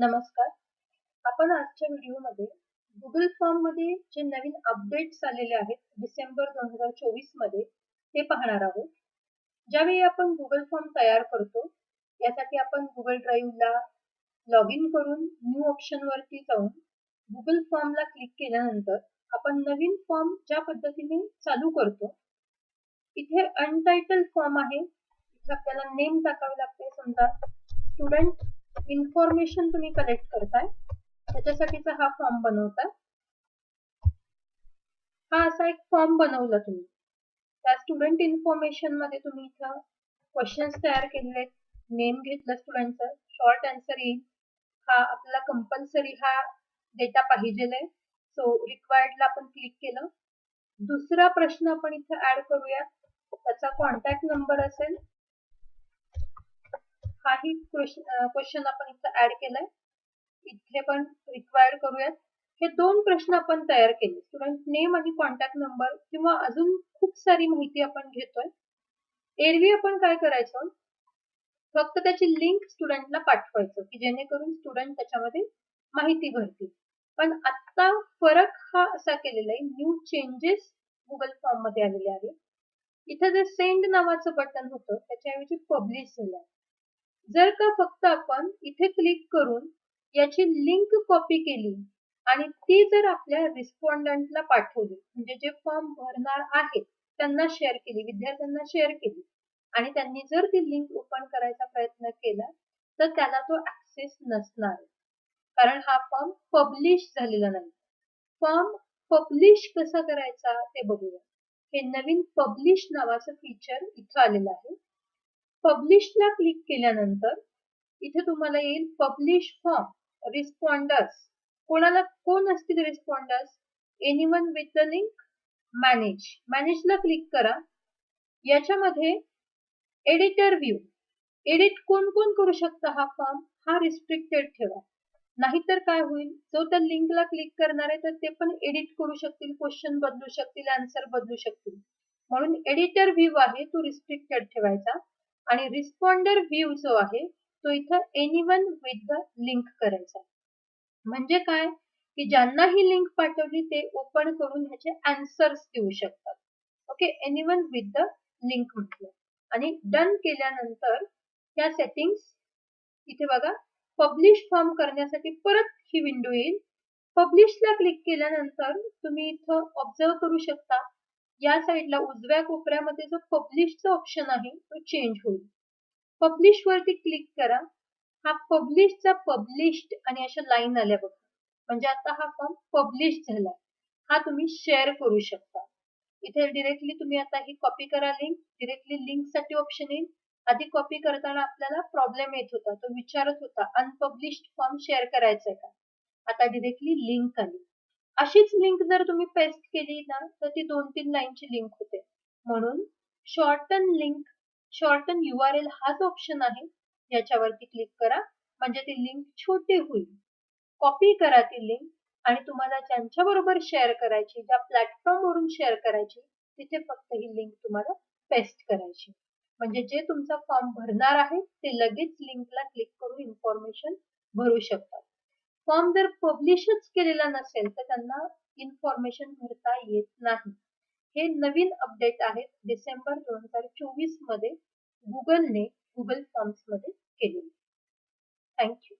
नमस्कार. आपण आजच्या व्हिडिओमध्ये गुगल फॉर्ममध्ये जे नवीन अपडेट्स आलेले आहेत डिसेंबर दोन हजार चोवीसमध्ये ते पाहणार आहोत. ज्यावेळी आपण गुगल फॉर्म तयार करतो यासाठी आपण गुगल ड्राईव्हला लॉग इन करून न्यू ऑप्शन वरती जाऊन गुगल फॉर्मला क्लिक केल्यानंतर आपण नवीन फॉर्म ज्या पद्धतीने चालू करतो इथे अनटायटल फॉर्म आहे. इथे आपल्याला नेम टाकावे लागते. समजा स्टुडंट इन्फॉर्मेशन तुम्ही कलेक्ट करताय. त्याच्यासाठीचा हा फॉर्म बनवता हा असा एक फॉर्म बनवला तुम्ही. त्या स्टुडंट इन्फॉर्मेशनमध्ये तुम्ही इथं क्वेश्चन्स तयार केलेले नेम घेतलं स्टुडंटचं शॉर्ट आन्सर येईल. हा आपला कंपल्सरी हा डेटा पाहिजे सो रिक्वायर्डला आपण क्लिक केलं. दुसरा प्रश्न आपण इथं ऍड करूया. त्याचा कॉन्टॅक्ट नंबर असेल. काही क्वेश्चन आपण इथं ऍड केलाय. इथे पण रिक्वायर्ड करूयात. हे दोन प्रश्न आपण तयार केले. स्टुडंट नेम आणि कॉन्टॅक्ट नंबर किंवा अजून खूप सारी माहिती आपण घेतोय. एरवी आपण काय करायचं? फक्त त्याची लिंक स्टुडंटला पाठवायचं की जेणेकरून स्टुडंट त्याच्यामध्ये माहिती भरतील. पण आता फरक हा असा केलेला आहे न्यू चेंजेस गुगल फॉर्ममध्ये आलेले आहे. इथं जे सेंड नावाचं बटन होतं त्याच्याऐवजी पब्लिश झालं जर का फक्त आपण इथे क्लिक करून याची लिंक कॉपी केली आणि ती जर आपल्या रिस्पॉन्डंटला पाठवली म्हणजे जे फॉर्म भरणार आहेत त्यांना शेअर केली विद्यार्थ्यांना शेअर केली आणि त्यांनी जर ती लिंक ओपन करायचा प्रयत्न केला तर त्याला तो ऍक्सेस नसणार. कारण हा फॉर्म पब्लिश झालेला नाही. फॉर्म पब्लिश कसा करायचा ते बघूया. हे नवीन पब्लिश नावाचं फीचर इथं आलेलं आहे. पब्लिशला क्लिक केल्यानंतर इथे तुम्हाला येईल पब्लिश फॉर्म रिस्पॉन्डर्स कोणाला कोण असतील responders anyone with the link manage मॅनेजला click करा. याच्यामध्ये एडिटर व्ह्यू एडिट कोण कोण करू शकता हा फॉर्म हा रिस्ट्रिक्टेड ठेवा. नाहीतर काय होईल? जो त्या लिंकला क्लिक करणार आहे तर ते पण एडिट करू शकतील क्वेश्चन बदलू शकतील आन्सर बदलू शकतील. म्हणून एडिटर व्ह्यू आहे तो रिस्ट्रिक्टेड ठेवायचा. आणि रिस्पॉन्डर व्ह्यू जो आहे तो इथं एनिवन विथ द लिंक करायचा. म्हणजे काय? की ज्यांना ही लिंक पाठवली ते ओपन करून ह्याचे आन्सर्स देऊ शकतात. Okay anyone with the link म्हटलं. आणि डन केल्यानंतर त्या सेटिंग्स इथे बघा पब्लिश फॉर्म करण्यासाठी परत ही विंडो येईल. पब्लिशला क्लिक केल्यानंतर तुम्ही इथं ऑब्झर्व करू शकता. या साईडला उजव्या कोपऱ्यामध्ये जो पब्लिशचा ऑप्शन आहे तो चेंज होईल. पब्लिश वरती क्लिक करा. हा पब्लिशचा पब्लिश्ड आणि अशा लाईन आल्या बघा. म्हणजे आता हा फॉर्म पब्लिश झाला. हा तुम्ही शेअर करू शकता. इथे डिरेक्टली तुम्ही आता ही कॉपी करा लिंक डिरेक्टली लिंकसाठी ऑप्शन येईल. आधी कॉपी करताना आपल्याला प्रॉब्लेम येत होता. तो विचारत होता अनपब्लिश्ड फॉर्म शेअर करायचा आहे का? आता डिरेक्टली लिंक आली. अशीच लिंक जर तुम्ही पेस्ट केली ना तर ती दोन तीन लाईनची लिंक होते. म्हणून shorten link shorten U R L हाच ऑप्शन आहे. याच्यावरती क्लिक करा. म्हणजे ती लिंक छोटी होईल. कॉपी करा ती लिंक आणि तुम्हाला ज्यांच्या बरोबर शेअर करायची ज्या प्लॅटफॉर्म वरून शेअर करायची तिथे फक्त ही लिंक तुम्हाला पेस्ट करायची. म्हणजे जे तुमचा फॉर्म भरणार आहे ते लगेच लिंकला क्लिक करून इन्फॉर्मेशन भरू शकतात फॉर्म जर पब्लिशच केलेला नसेल तर त्यांना इन्फॉर्मेशन भरता येत नाही. हे नवीन अपडेट आहेत डिसेंबर दोन हजार चोवीसमध्ये गुगलने गुगल फॉर्म्समध्ये केलेले. थँक्यू